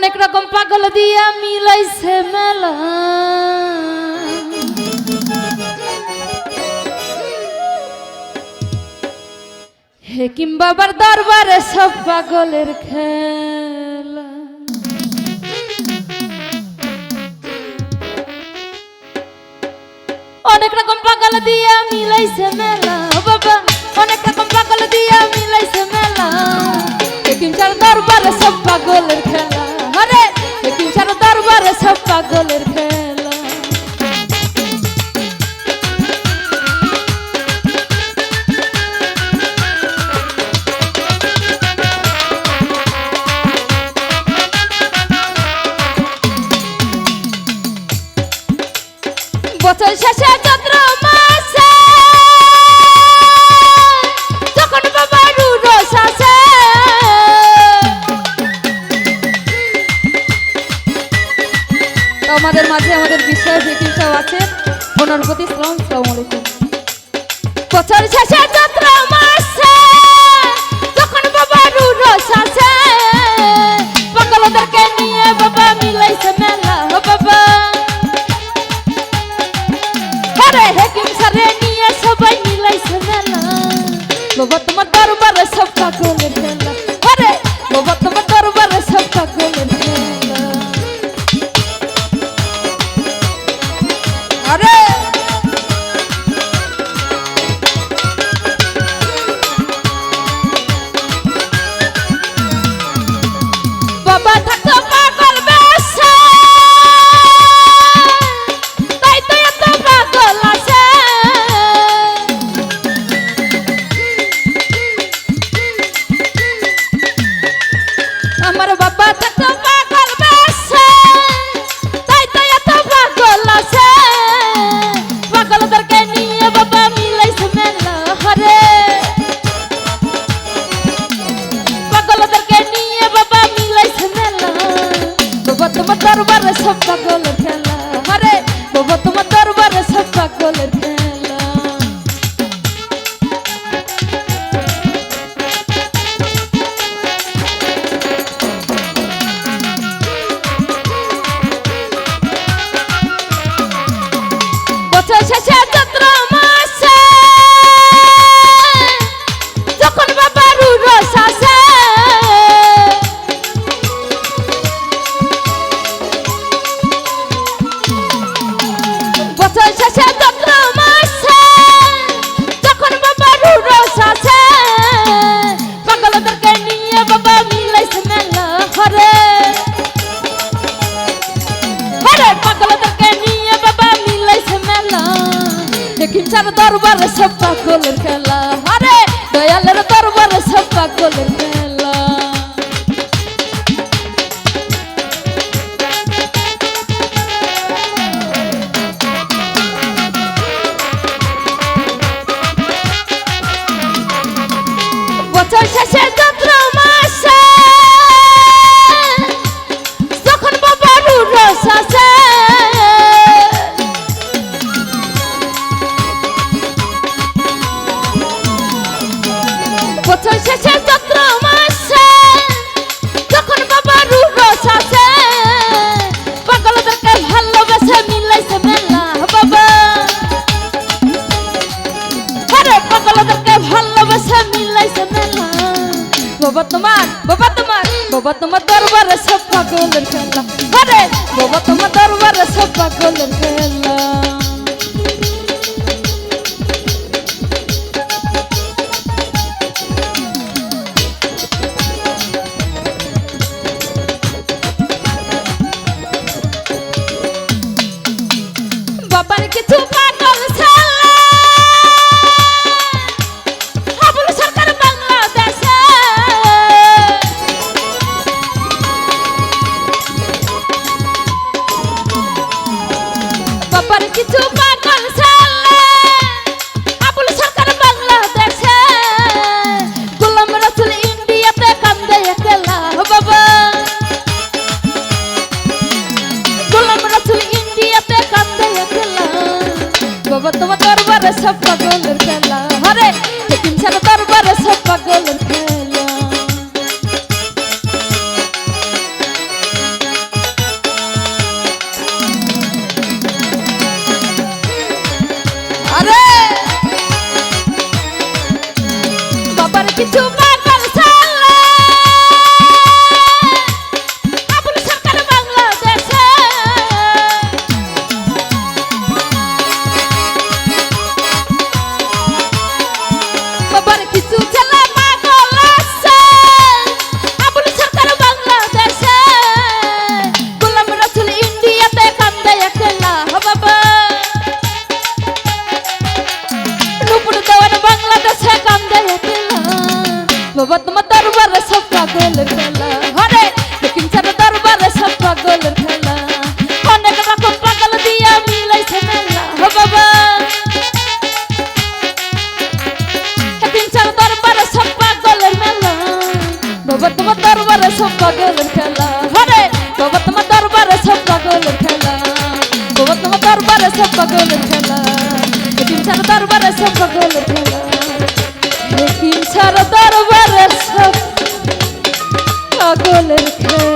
অনেক রকম পাগল দিয়া মিলাইছে মেলা। হেকিম বাবার দরবারে সব পাগলের খেলা। অনেক রকম পাগল দিয়া মিলাইছে মেলা। বাবা, অনেক রকম পাগল দিয়া মিলাইছে মেলা। সার দরবারে সব পাগলের খেলা। সব পাগলের খেলা বছর শেষে চন্দ্র সব আছেন ওনার প্রতি সালাম সালামালাইকুম বছর শেষে শেষে চৈত্র মাসে। যখন বাবা রুরস আসে বছর শেষে চৈত্র মাসে। যখন বাবা রুরস আসে পাগলদেরকে নিয়ে বাবা মিলাইছে মেলা হরে আরে পাগলদেরকে চার দরবারে সব পাগলের খেলা। আরে তোমার, বাবা তোমার বাবা তোমার দরবারে সব পাগলের খেলা। আরে, বাবা তোমার দরবারে সব পাগলের খেলা। কিছু পাগল ছেলে আবুল সরকার বাংলাদেশে। গোলাম রসুল ইন্ডিয়াতে কান্দে একলা। বাবা। গোলাম রসুল ইন্ডিয়াতে কান্দে একলা। বাবা, তোমার দরবারে সব পাগলের খেলা। হরে হেকিম ছাড়া দরবারে সব পাগলের খেলা। You too much. সব পাগলের খেলা। হরে বাবা তোমার দরবারে সব পাগলের খেলা। বাবা তোমার দরবারে সব পাগলের খেলা। একিম ছাড়া দরবারে সব পাগলের খেলা। একিম ছাড়া দরবারে সব পাগলের খেলা।